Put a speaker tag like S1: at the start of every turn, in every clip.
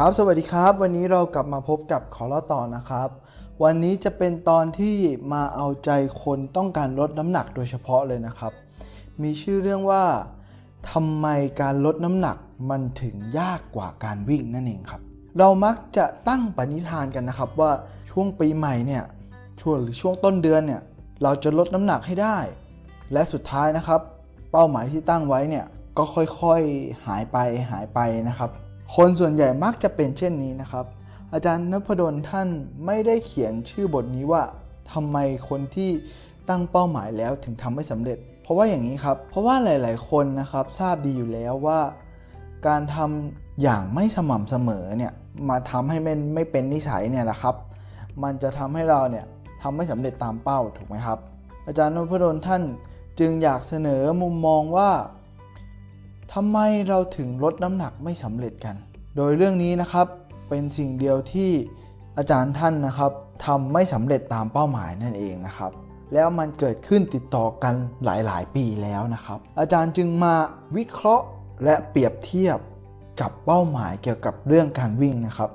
S1: ครับสวัสดีครับ วันนี้เรากลับมาพบกับขอเล่าต่อนะครับ วันนี้จะเป็นตอนที่มาเอาใจคนต้องการลดน้ำหนักโดยเฉพาะเลยนะครับ มีชื่อเรื่องว่าทำไมการลดน้ำหนักมันถึงยากกว่าการวิ่งนั่นเองครับ เรามักจะตั้งปณิธานกันนะครับว่าช่วงปีใหม่เนี่ยช่วงหรือช่วงต้นเดือนเนี่ยเราจะลดน้ำหนักให้ได้ และสุดท้ายนะครับ เป้าหมายที่ตั้งไว้เนี่ยก็ค่อยๆหายไปหายไปนะครับ คนส่วนใหญ่มักจะเป็นเช่นนี้นะครับ อาจารย์นพดลท่านไม่ได้เขียนชื่อบทนี้ว่าทำไมคนที่ตั้งเป้าหมายแล้วถึงทำไม่สำเร็จ เพราะว่าอย่างนี้ครับ เพราะว่าหลาย ๆ คนนะครับทราบดีอยู่แล้วว่า การทำอย่างไม่สม่ำเสมอเนี่ยมาทำให้มันไม่เป็นนิสัยเนี่ยแหละครับ มันจะทำให้เราเนี่ยทำไม่สำเร็จตามเป้าถูกไหมครับ อาจารย์นพดลท่านจึงอยากเสนอมุมมองว่า ทำไมเราถึงลดน้ำหนักไม่สำเร็จกัน โดยเรื่องนี้นะครับเป็นสิ่งเดียวที่อาจารย์ท่านนะครับทำไม่สำเร็จตามเป้าหมายนั่นเองนะครับ แล้วมันเกิดขึ้นติดต่อกันหลาย ๆ ปีแล้วนะครับ อาจารย์จึงมาวิเคราะห์และเปรียบเทียบกับเป้าหมายเกี่ยวกับเรื่องการวิ่งนะครับ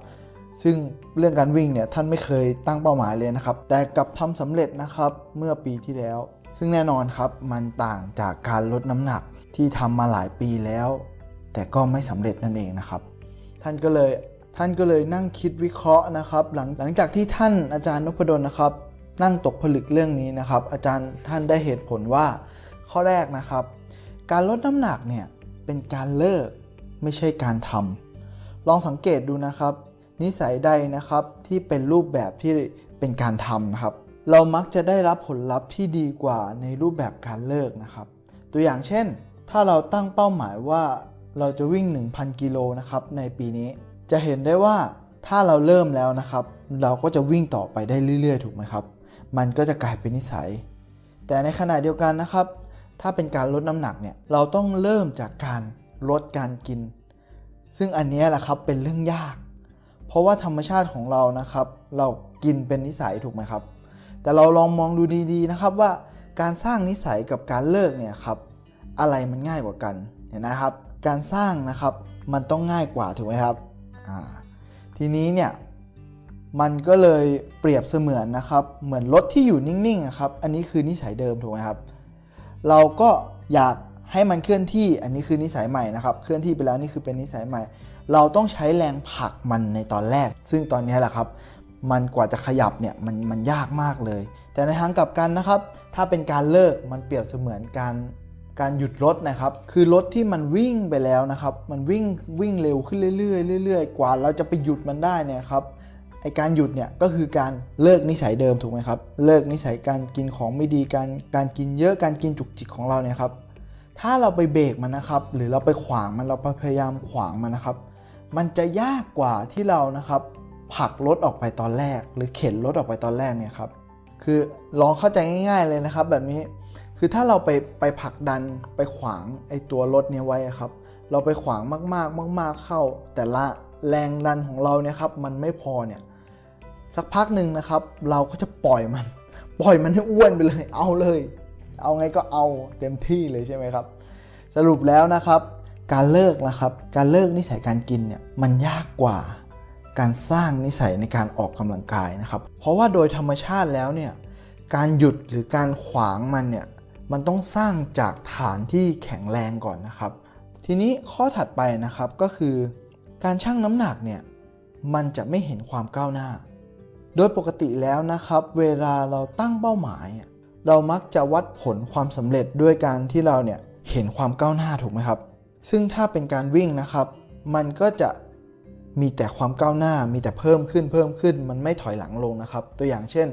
S1: ซึ่งเรื่องการวิ่งเนี่ยท่านไม่เคยตั้งเป้าหมายเลยนะครับ แต่กลับทำสำเร็จนะครับเมื่อปีที่แล้ว ซึ่งแน่นอนครับมันต่างจากการลดน้ำหนักที่ทำมาหลายปีแล้ว แต่ก็ไม่สำเร็จนั่นเองนะครับ ท่านก็เลยท่านก็เลยนั่งคิดวิเคราะห์นะครับหลังหลังจากที่ท่านอาจารย์นพดลนะครับ นั่งตกผลึกเรื่องนี้นะครับ อาจารย์ท่านได้เหตุผลว่า ข้อแรกนะครับ การลดน้ำหนักเนี่ยเป็นการเลิกไม่ใช่การทำลองสังเกตดูนะครับ นิสัยใดนะครับที่เป็นรูปแบบที่เป็นการทำนะครับ เรามักจะได้รับผลลัพธ์ที่ดีกว่าในรูปแบบการเลิกนะครับ ตัวอย่างเช่น ถ้าเราตั้งเป้าหมายว่าเราจะวิ่ง 1,000 กิโลนะครับในปีนี้ จะเห็นได้ว่าถ้าเราเริ่มแล้วนะครับ เราก็จะวิ่งต่อไปได้เรื่อยๆ ถูกไหมครับ มันก็จะกลายเป็นนิสัย แต่ในขณะเดียวกันนะครับ ถ้าเป็นการลดน้ำหนักเนี่ยเราต้องเริ่มจากการลดการกิน ซึ่งอันนี้แหละครับเป็นเรื่องยาก เพราะว่าธรรมชาติของเรานะครับ เรากินเป็นนิสัยถูกไหมครับ แต่เราลองมองดูดีๆนะครับว่าการสร้างนิสัยกับการเลิกเนี่ยครับอะไรมันง่ายกว่ากันเห็นนะครับ การสร้างนะครับมันต้องง่ายกว่าถูกไหมครับทีนี้เนี่ยมันก็เลยเปรียบเสมือนนะครับเหมือนรถที่อยู่นิ่งๆครับอันนี้คือนิสัยเดิมถูกไหมครับ เราก็อยากให้มันเคลื่อนที่อันนี้คือนิสัยใหม่นะครับ เคลื่อนที่ไปแล้วนี่คือเป็นนิสัยใหม่ เราต้องใช้แรงผลักมันในตอนแรก ซึ่งตอนนี้แหละครับ มันกว่าจะขยับเนี่ยมันมันยากมากเลย แต่ในทางกลับกันนะครับ ถ้าเป็นการเลิกมันเปรียบเสมือนการการหยุดรถนะครับ คือรถที่มันวิ่งไปแล้วนะครับ มันวิ่งวิ่งเร็วขึ้นเรื่อยๆเรื่อยๆ กว่าเราจะไปหยุดมันได้เนี่ยครับไอการหยุดเนี่ยก็คือการเลิกนิสัยเดิมถูกไหมครับ เลิกนิสัยการกินของไม่ดีการการกินเยอะการกินจุกจิกของเราเนี่ยครับ ถ้าเราไปเบรกมันนะครับ หรือเราไปขวางมันเราพยายามขวางมันนะครับ มันจะยากกว่าที่เรานะครับ ผลักรถออกไปตอนแรก หรือเข็นรถออกไปตอนแรกเนี่ยครับคือลองเข้าใจง่าย ๆเลยนะครับ แบบนี้คือถ้าเราไปไปผลักดันไปขวางไอตัวรถเนี้ยไว้ครับ เราไปขวางมากๆ มาก ๆเข้า แต่ละแรงดันของเราเนี่ยครับมันไม่พอเนี่ยสักพักหนึ่งนะครับ เราก็จะปล่อยมัน ปล่อยมันให้อ้วนไปเลย เอาเลย เอาไงก็เอาเต็มที่เลยใช่ไหมครับ สรุปแล้วนะครับ การเลิกนะครับ การเลิกนิสัยการกินเนี่ยมันยากกว่า การสร้างนิสัยในการออกกำลังกายนะครับ เพราะว่าโดยธรรมชาติแล้วเนี่ยการหยุดหรือการขวางมันเนี่ยมันต้องสร้างจากฐานที่แข็งแรงก่อนนะครับ ทีนี้ข้อถัดไปนะครับก็คือ การชั่งน้ำหนักเนี่ยมันจะไม่เห็นความก้าวหน้า โดยปกติแล้วนะครับ เวลาเราตั้งเป้าหมาย เรามักจะวัดผลความสำเร็จด้วยการที่เราเนี่ยเห็นความก้าวหน้าถูกไหมครับ ซึ่งถ้าเป็นการวิ่งนะครับ มันก็จะ มีแต่ความก้าวหน้ามีแต่เพิ่มขึ้นเพิ่มขึ้น มันไม่ถอยหลังลงนะครับ ตัวอย่างเช่น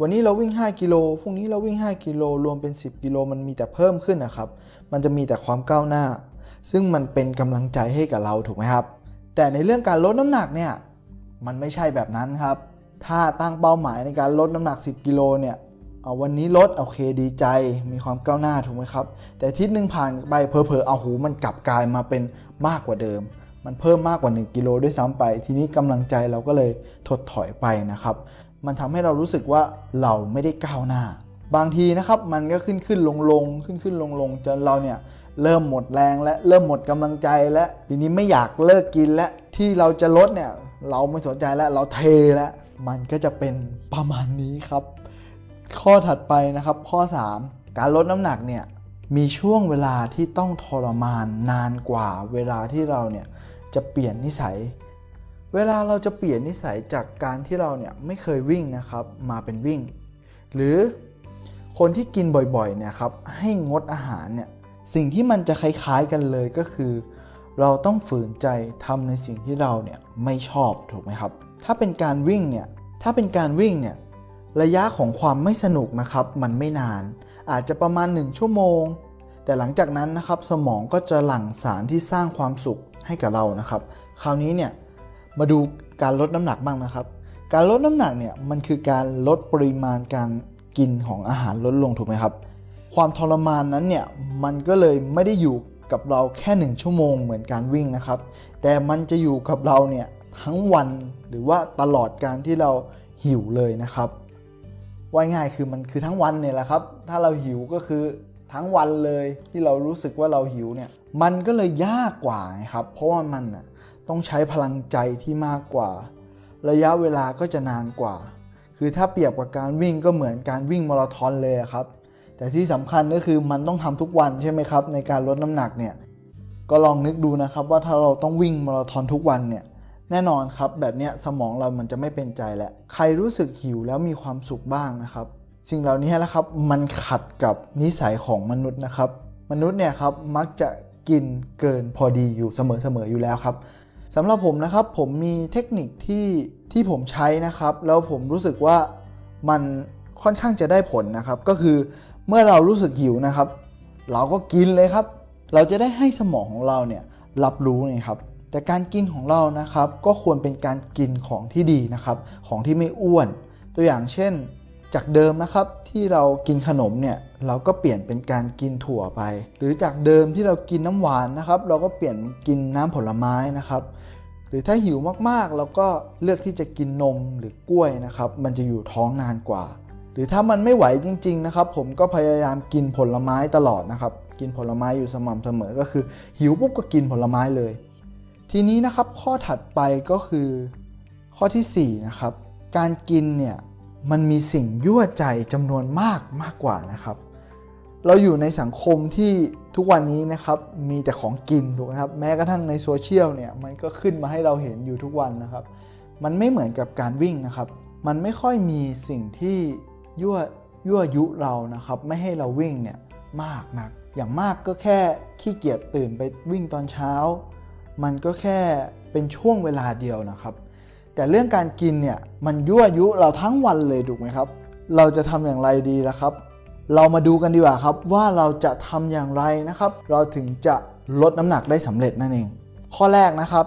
S1: วันนี้เราวิ่ง 5 กิโลพรุ่งนี้เราวิ่ง 5 กิโลรวมเป็น 10 กิโลมันมีแต่เพิ่มขึ้นนะครับ มันจะมีแต่ความก้าวหน้า ซึ่งมันเป็นกำลังใจให้กับเราถูกไหมครับ แต่ในเรื่องการลดน้ำหนักเนี่ยมันไม่ใช่แบบนั้นครับ ถ้าตั้งเป้าหมายในการลดน้ำหนัก 10 กิโลเนี่ยเอาวันนี้ลดโอเคดีใจมีความก้าวหน้าถูกไหมครับ แต่ทิศหนึ่งผ่านไปเพอเพอเอาหูมันกลับกลายมาเป็นมากกว่าเดิม มันเพิ่มมากกว่า 1 กิโลด้วยซ้ำไป ทีนี้กำลังใจเราก็เลยถดถอยไปนะครับ มันทำให้เรารู้สึกว่าเราไม่ได้ก้าวหน้า บางทีนะครับมันก็ขึ้นขึ้นลงลงขึ้นขึ้นลงลงจนเราเนี่ยเริ่มหมดแรงและเริ่มหมดกำลังใจและทีนี้ไม่อยากเลิกกินและที่เราจะลดเนี่ยเราไม่สนใจแล้วเราเทแล้วมันก็จะเป็นประมาณนี้ครับ ข้อถัดไปนะครับข้อ 3 การลดน้ำหนักเนี่ย มีช่วงเวลาที่ต้องทรมานนานกว่าเวลาที่เราเนี่ยจะเปลี่ยนนิสัย เวลาเราจะเปลี่ยนนิสัยจากการที่เราเนี่ยไม่เคยวิ่งนะครับมาเป็นวิ่ง หรือคนที่กินบ่อยๆเนี่ยครับให้งดอาหารเนี่ยสิ่งที่มันจะคล้ายๆกันเลยก็คือ เราต้องฝืนใจทำในสิ่งที่เราเนี่ยไม่ชอบถูกไหมครับ ถ้าเป็นการวิ่งเนี่ยถ้าเป็นการวิ่งเนี่ยระยะของความไม่สนุกนะครับมันไม่นาน อาจจะประมาณ 1 ชั่วโมง แต่หลังจากนั้นนะครับสมองก็จะหลั่งสารที่สร้างความสุขให้กับเรานะครับ คราวนี้เนี่ยมาดูการลดน้ำหนักบ้างนะครับ การลดน้ำหนักเนี่ยมันคือการลดปริมาณการกินของอาหารลดลงถูกไหมครับ ความทรมานนั้นเนี่ยมันก็เลยไม่ได้อยู่กับเราแค่หนึ่งชั่วโมงเหมือนการวิ่งนะครับ แต่มันจะอยู่กับเราเนี่ยทั้งวันหรือว่าตลอดการที่เราหิวเลยนะครับ ว่าง่ายคือมันคือทั้งวันเนี่ยแหละครับ ถ้าเราหิวก็คือทั้งวันเลยที่เรารู้สึกว่าเราหิวเนี่ย มันก็เลยยากกว่าครับ เพราะว่ามันน่ะต้องใช้พลังใจที่มากกว่า ระยะเวลาก็จะนานกว่า คือถ้าเปรียบกับการวิ่งก็เหมือนการวิ่งมาราธอนเลยครับ แต่ที่สำคัญก็คือมันต้องทำทุกวันใช่ไหมครับ ในการลดน้ำหนักเนี่ย ก็ลองนึกดูนะครับว่าถ้าเราต้องวิ่งมาราธอนทุกวันเนี่ย แน่นอนครับ แบบนี้สมองเรามันจะไม่เป็นใจแหล้วใครรู้สึกหิวแล้วมีความสุขบ้างนะครับ สิ่งเหล่านี้นะครับมันขัดกับนิสัยของมนุษย์นะครับ มนุษย์เนี่ยครับมักจะกินเกินพอดีอยู่เสมอๆอยู่แล้วครับสำหรับผมนะครับผมมีเทคนิคที่ที่ผมใช้นะครับ แล้วผมรู้สึกว่ามันค่อนข้างจะได้ผลนะครับ ก็คือเมื่อเรารู้สึกหิวนะครับ เราก็กินเลยครับ เราจะได้ให้สมองของเราเนี่ยรับรู้ไงครับ แต่การกินของเรานะครับก็ควรเป็นการกินของที่ดีนะครับ ของที่ไม่อ้วน ตัวอย่างเช่น จากเดิมนะครับที่เรากินขนมเนี่ยเราก็เปลี่ยนเป็นการกินถั่วไป หรือจากเดิมที่เรากินน้ำหวานนะครับ เราก็เปลี่ยนกินน้ำผลไม้นะครับ หรือถ้าหิวมากๆ เราก็เลือกที่จะกินนมหรือกล้วยนะครับ มันจะอยู่ท้องนานกว่า หรือถ้ามันไม่ไหวจริง ๆนะครับ ผมก็พยายามกินผลไม้ตลอดนะครับ กินผลไม้อยู่สม่ำเสมอก็คือ หิวปุ๊บก็กินผลไม้เลย ทีนี้นะครับข้อถัดไปก็คือข้อที่4นะครับการกินเนี่ยมันมีสิ่งยั่วใจจำนวนมากมากกว่านะครับ เราอยู่ในสังคมที่ทุกวันนี้นะครับมีแต่ของกินถูกไหมครับแม้กระทั่งในโซเชียลเนี่ยมันก็ขึ้นมาให้เราเห็นอยู่ทุกวันนะครับ มันไม่เหมือนกับการวิ่งนะครับ มันไม่ค่อยมีสิ่งที่ยั่วยั่วยุเรานะครับไม่ให้เราวิ่งเนี่ยมากนัก อย่างมากก็แค่ขี้เกียจตื่นไปวิ่งตอนเช้า มันก็แค่เป็นช่วงเวลาเดียวนะครับ แต่เรื่องการกินเนี่ยมันยั่วยุเราทั้งวันเลยถูกไหมครับ เราจะทำอย่างไรดีล่ะครับ เรามาดูกันดีกว่าครับว่าเราจะทำอย่างไรนะครับ เราถึงจะลดน้ำหนักได้สำเร็จนั่นเอง ข้อแรกนะครับ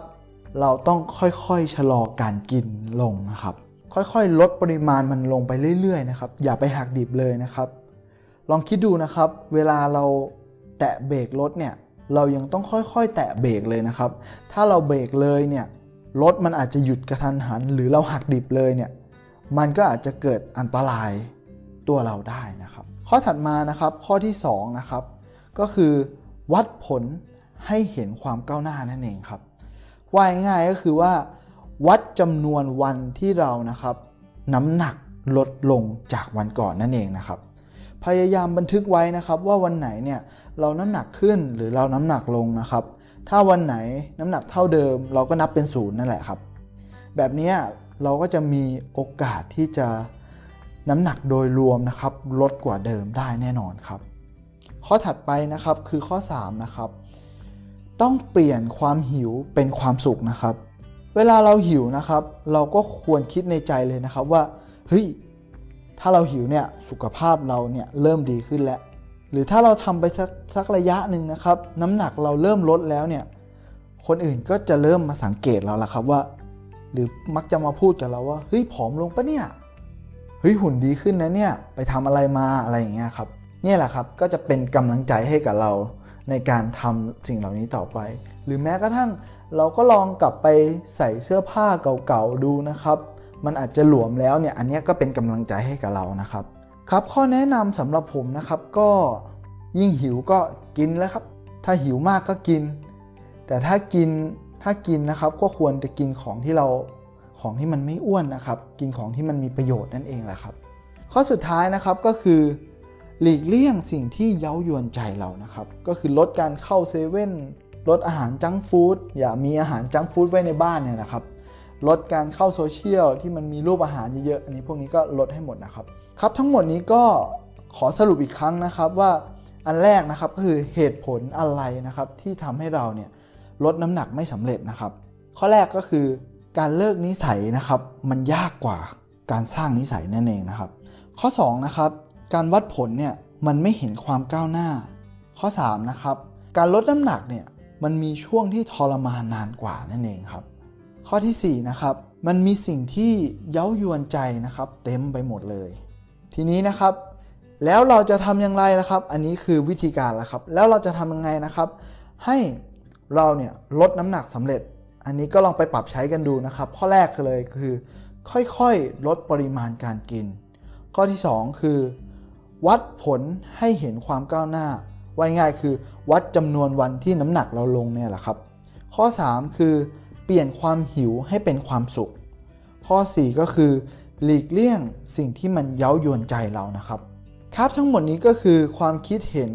S1: เราต้องค่อยๆชะลอการกินลงนะครับ ค่อยๆ ลดปริมาณมันลงไปเรื่อยๆนะครับ อย่าไปหักดิบเลยนะครับ ลองคิดดูนะครับ เวลาเราแตะเบรกรถเนี่ย เรายังต้องค่อยๆ แตะเบรกเลยนะครับ ถ้าเราเบรกเลยเนี่ยรถมันอาจจะหยุดกระทันหัน หรือเราหักดิบเลยเนี่ยมันก็อาจจะเกิดอันตรายตัวเราได้นะครับ ข้อถัดมานะครับข้อที่2นะครับก็คือวัดผลให้เห็นความก้าวหน้านั่นเองครับว่าง่ายก็คือว่า วัดจำนวนวันที่เรานะครับ น้ำหนักลดลงจากวันก่อนนั่นเองนะครับ พยายามบันทึกไว้นะครับ ว่าวันไหนเนี่ยเราน้ำหนักขึ้นหรือเราน้ำหนักลงนะครับ ถ้าวันไหนน้ำหนักเท่าเดิม เราก็นับเป็นศูนย์นั่นแหละครับ แบบนี้เราก็จะมีโอกาสที่จะน้ำหนักโดยรวมนะครับลดกว่าเดิมได้แน่นอนครับ ข้อถัดไปนะครับคือข้อ 3 นะครับ ต้องเปลี่ยนความหิวเป็นความสุขนะครับ เวลาเราหิวนะครับ เราก็ควรคิดในใจเลยนะครับว่าเฮ้ย ถ้าเราหิวเนี่ยสุขภาพเราเนี่ยเริ่มดีขึ้นแล้ว หรือถ้าเราทำไปสักสักระยะหนึ่งนะครับ น้ำหนักเราเริ่มลดแล้วเนี่ยคนอื่นก็จะเริ่มมาสังเกตเราละครับว่า หรือมักจะมาพูดกับเราว่าเฮ้ยผอมลงปะเนี่ยเฮ้ยหุ่นดีขึ้นนะเนี่ยไปทำอะไรมาอะไรอย่างเงี้ยครับเนี่ยแหละครับก็จะเป็นกำลังใจให้กับเราในการทำสิ่งเหล่านี้ต่อไป หรือแม้กระทั่งเราก็ลองกลับไปใส่เสื้อผ้าเก่าๆดูนะครับ มันอาจจะหลวมแล้วเนี่ยอันนี้ก็เป็นกำลังใจให้กับเรานะครับ ครับข้อแนะนำสำหรับผมนะครับก็ยิ่งหิวก็กินแล้วครับ ถ้าหิวมากก็กิน แต่ถ้ากินถ้ากินนะครับก็ควรจะกินของที่เราของที่มันไม่อ้วนนะครับ กินของที่มันมีประโยชน์นั่นเองแหละครับ ข้อสุดท้ายนะครับก็คือหลีกเลี่ยงสิ่งที่เย้ายวนใจเรานะครับ ก็คือลดการเข้าเซเว่นลดอาหารจังฟู้ดอย่ามีอาหารจังฟู้ดไว้ในบ้านเนี่ยนะครับ ลดการเข้าโซเชียลที่มันมีรูปอาหารเยอะๆอันนี้พวกนี้ก็ลดให้หมดนะครับครับทั้งหมดนี้ก็ขอสรุปอีกครั้งนะครับว่าอันแรกนะครับก็คือเหตุผลอะไรนะครับที่ทำให้เราเนี่ยลดน้ำหนักไม่สำเร็จนะครับ ข้อแรกก็คือการเลิกนิสัยนะครับมันยากกว่าการสร้างนิสัยนั่นเองนะครับ ข้อ2นะครับการวัดผลเนี่ยมันไม่เห็นความก้าวหน้า ข้อ3นะครับการลดน้ำหนักเนี่ยมันมีช่วงที่ทรมานนานกว่านั่นเองครับ ข้อที่ 4 นะครับ มันมีสิ่งที่เย้ายวนใจนะครับ เต็มไปหมดเลย ทีนี้นะครับ แล้วเราจะทำอย่างไรนะครับ อันนี้คือวิธีการล้วครับ แล้วเราจะทำยังไงนะครับ ให้เราเนี่ยลดน้ำหนักสำเร็จ อันนี้ก็ลองไปปรับใช้กันดูนะครับ ข้อแรกเลยคือ ค่อยๆลดปริมาณการกิน ข้อที่ 2 คือ วัดผลให้เห็นความก้าวหน้าไว้ง่ายคือ วัดจำนวนวันที่น้ำหนักเราลงเนี่ยแหละครับ ข้อ 3 คือ เปลี่ยนความหิวให้เป็นความสุข ข้อ 4 ก็คือ หลีกเลี่ยงสิ่งที่มันเย้ายวนใจเรานะครับ ครับทั้งหมดนี้ก็คือความคิดเห็น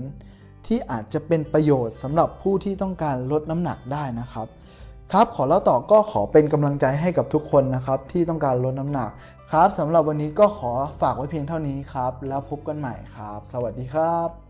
S1: ที่อาจจะเป็นประโยชน์สำหรับผู้ที่ต้องการลดน้ำหนักได้นะครับครับขอเล่าต่อก็ขอเป็นกำลังใจให้กับทุกคนนะครับ ที่ต้องการลดน้ำหนักครับสำหรับวันนี้ก็ขอฝากไว้เพียงเท่านี้ครับ แล้วพบกันใหม่ครับ สวัสดีครับ